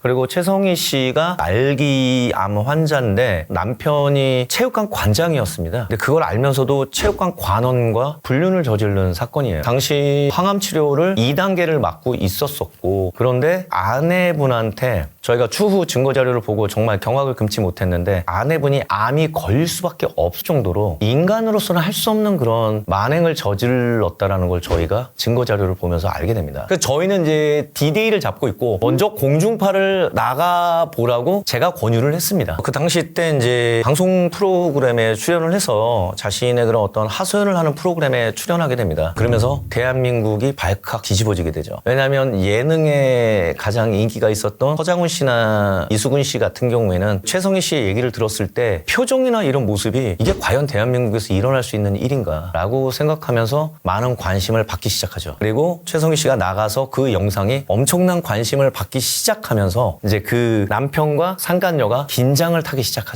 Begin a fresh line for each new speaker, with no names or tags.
그리고 최성희 씨가 말기암 환자인데 남편이 체육관 관장이었습니다. 근데 그걸 알면서도 체육관 관원과 불륜을 저지른 사건이에요. 당시 항암 치료를 2단계를 맞고 있었었고 그런데 아내분한테 저희가 추후 증거 자료를 보고 정말 경악을 금치 못했는데 아내분이 암이 걸릴 수밖에 없을 정도로 인간으로서는 할 수 없는 그런 만행을 저질렀다라는 걸 저희가 증거 자료를 보면서 알게 됩니다. 그래서 저희는 이제 디데이를 잡고 있고 먼저 공중파를 나가 보라고 제가 권유를 했습니다. 그 당시 때 이제 방송 프로그램에 출연을 해서 자신의 그런 어떤 하소연을 하는 프로그램에 출연하게 됩니다. 그러면서 대한민국이 발칵 뒤집어지게 되죠. 왜냐하면 예능에 가장 인기가 있었던 서장훈 씨나 이수근 씨 같은 경우에는 최성희 씨의 얘기를 들었을 때 표정이나 이런 모습이 이게 과연 대한민국에서 일어날 수 있는 일인가라고 생각하면서 많은 관심을 받기 시작하죠. 그리고 최성희 씨가 나가서 그 영상이 엄청난 관심을 받기 시작하면서 이제 그 남편과 상간녀가 긴장을 타기 시작하죠.